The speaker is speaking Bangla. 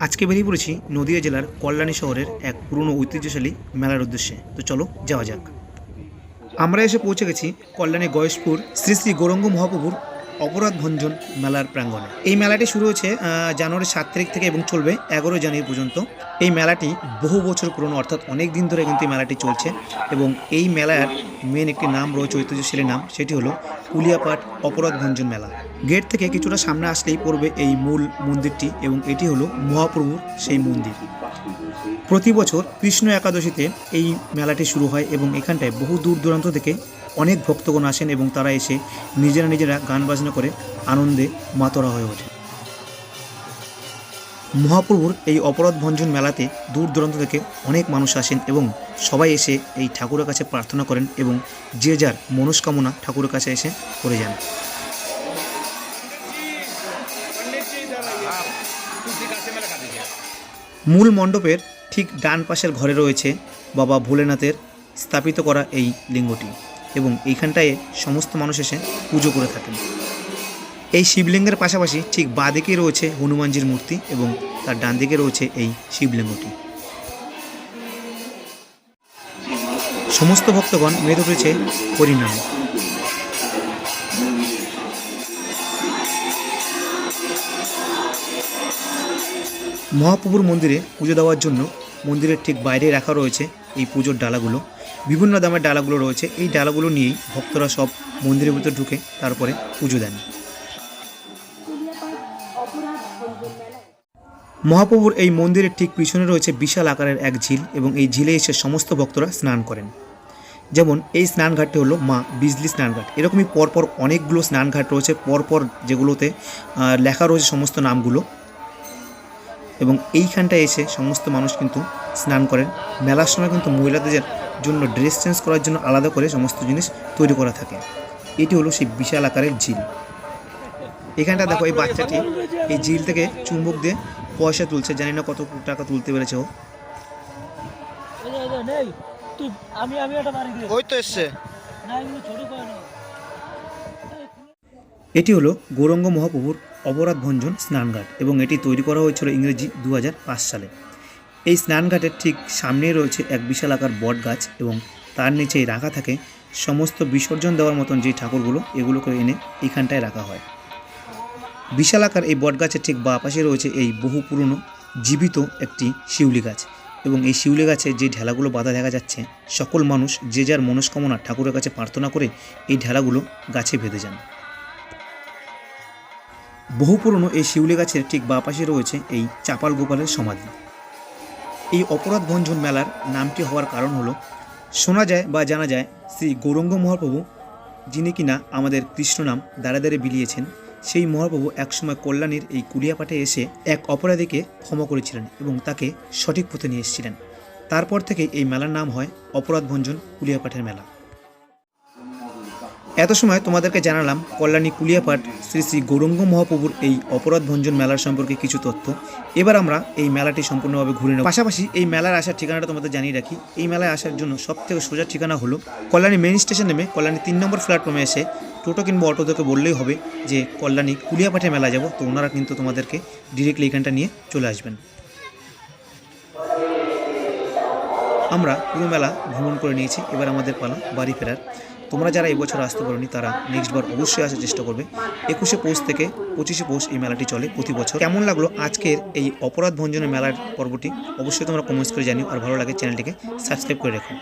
আজকে বেরিয়ে পড়েছি নদিয়া জেলার কল্যাণী শহরের এক পুরনো ঐতিহ্যশালী মেলার উদ্দেশ্যে। তো চলো যাওয়া যাক। আমরা এসে পৌঁছে গেছি কল্যাণী গয়েশপুর শ্রী শ্রী গৌরঙ্গ মহাপ্রভুর অপরাধ ভঞ্জন মেলার প্রাঙ্গণে। এই মেলাটি শুরু হয়েছে আহ, জানুয়ারির সাত তারিখ থেকে এবং চলবে এগারো জানুয়ারি পর্যন্ত। এই মেলাটি বহু বছর পুরনো অর্থাৎ অনেক দিন ধরে কিন্তু এই মেলাটি চলছে এবং এই মেলার মেন একটি নাম রয়েছে ঐতিহ্যশালী নাম সেটি হলো কুলিয়াপাট অপরাধ ভঞ্জন মেলা। গেট থেকে কিছুটা সামনে আসলেই পড়বে এই মূল মন্দিরটি এবং এটি হলো মহাপ্রভুর সেই মন্দির। প্রতি বছর কৃষ্ণ একাদশীতে এই মেলাটি শুরু হয় এবং এখানটায় বহু দূর দূরান্ত থেকে অনেক ভক্তগণ আসেন এবং তারা এসে নিজেরা নিজেরা গান বাজনা করে আনন্দে মাতরা হয়ে ওঠে। মহাপ্রভুর এই অপরাধ ভঞ্জন মেলাতে দূর দূরান্ত থেকে অনেক মানুষ আসেন এবং সবাই এসে এই ঠাকুরের কাছে প্রার্থনা করেন এবং যে যার মনস্কামনা ঠাকুরের কাছে এসে করে যান। মূল মণ্ডপের ঠিক ডান পাশের ঘরে রয়েছে বাবা ভোলেনাথের স্থাপিত করা এই লিঙ্গটি। এবং এইখানটায় সমস্ত মানুষ এসে পুজো করে থাকেন। এই শিবলিঙ্গের পাশাপাশি ঠিক বাঁ দিকে রয়েছে হনুমানজির মূর্তি এবং তার ডান দিকে রয়েছে এই শিবলিঙ্গটি। সমস্ত ভক্তগণ মেতে উঠেছে হরিনামে। মহাপ্রভুর মন্দিরে পুজো দেওয়ার জন্য মন্দিরের ঠিক বাইরে রাখা রয়েছে এই পুজোর ডালাগুলো। বিভিন্ন দামের ডালাগুলো রয়েছে। এই ডালাগুলো নিয়েই ভক্তরা সব মন্দিরের ভিতর ঢুকে তারপরে পুজো দেন। মহাপ্রভুর এই মন্দিরের ঠিক পিছনে রয়েছে বিশাল আকারের এক ঝিল এবং এই ঝিলে এসে সমস্ত ভক্তরা স্নান করেন। যেমন এই স্নানঘাটটি হলো মা বিজলি স্নানঘাট। এরকমই পরপর অনেকগুলো স্নানঘাট রয়েছে। পরপর যেগুলোতে লেখা রয়েছে সমস্ত নামগুলো। এবং এইখানটায় এসে সমস্ত মানুষ কিন্তু স্নান করেন। মেলার সময় কিন্তু মহিলাদের জন্য ড্রেস চেঞ্জ করার জন্য আলাদা করে সমস্ত জিনিস তৈরি করা থাকে। এটি হলো সেই বিশাল আকারের ঝিল। এখানটা দেখো এই বাচ্চাটি এই ঝিল থেকে চুম্বক দিয়ে পয়সা তুলছে। জানি না কত টাকা তুলতে পেরেছে ও। ওই তো এসছে। এটি হলো গৌরঙ্গ মহাপ্রভুর অপরাধ ভঞ্জন স্নানঘাট এবং এটি তৈরি করা হয়েছিল ইংরেজি দু হাজার পাঁচ সালে। এই স্নানঘাটের ঠিক সামনেই রয়েছে এক বিশাল আকার বট গাছ এবং তার নিচেই রাখা থাকে সমস্ত বিসর্জন দেওয়ার মতন যে ঠাকুরগুলো, এগুলোকে এনে এখানটায় রাখা হয়। বিশাল আকার এই বট গাছের ঠিক বাঁ পাশে রয়েছে এই বহু পুরনো জীবিত একটি শিউলি গাছ এবং এই শিউলি গাছে যে ঢেলাগুলো বাঁধা দেখা যাচ্ছে, সকল মানুষ যে যার মনস্কামনা ঠাকুরের কাছে প্রার্থনা করে এই ঢেলাগুলো গাছে বেঁধে যান। বহু পুরনো এই শিউলি গাছের ঠিক বাঁ পাশে রয়েছে এই চাপাল গোপালের সমাধি। এই অপরাধ ভঞ্জন মেলার নামটি হওয়ার কারণ হলো, শোনা যায় বা জানা যায় শ্রী গৌরঙ্গ মহাপ্রভু, যিনি কিনা আমাদের কৃষ্ণ নাম দাঁড়ে দাঁড়ে বিলিয়েছেন, সেই মহাপ্রভু একসময় কল্যাণীর এই কুলিয়াপাটে এসে এক অপরাধীকে ক্ষমা করেছিলেন এবং তাকে সঠিক পথে নিয়ে এসেছিলেন। তারপর থেকে এই মেলার নাম হয় অপরাধ ভঞ্জন কুলিয়াপাটের মেলা। এত সময় তোমাদেরকে জানালাম কল্যাণী কুলিয়াপাট শ্রী শ্রী গৌরঙ্গ মহাপ্রভুর এই অপরাধ ভঞ্জন মেলার সম্পর্কে কিছু তথ্য। এবার আমরা এই মেলাটি সম্পূর্ণভাবে ঘুরে নেব। পাশাপাশি এই মেলার আসার ঠিকানাটা তোমাদের জানিয়ে রাখি। এই মেলায় আসার জন্য সব থেকে সোজা ঠিকানা হলো কল্যাণী মেন স্টেশন নেমে কল্যাণী তিন নম্বর প্ল্যাটফর্মে এসে টোটো কিংবা অটো থেকে বললেই হবে যে, কল্যাণী কুলিয়াপাটে মেলা যাব। তো ওনারা কিন্তু তোমাদেরকে ডিরেক্টলি এখানটা নিয়ে চলে আসবেন। আমরা পুরো মেলা ভ্রমণ করে নিয়েছি। এবার আমাদের পালা, বাড়ি ফেরার। তোমরা যারা এবছর আসতে পারোনি, তারা নেক্সট বার অবশ্যই আসার চেষ্টা করবে। একুশে পৌষ থেকে পঁচিশে পৌষ এই মেলাটি চলে প্রতি বছর। কেমন লাগল আজকের এই অপরাধ ভঞ্জনের মেলার পর্বটি? অবশ্যই তোমরা কমেন্টস করে জানিও। আর ভালো লাগে চ্যানেলটিকে সাবস্ক্রাইব করে রেখো।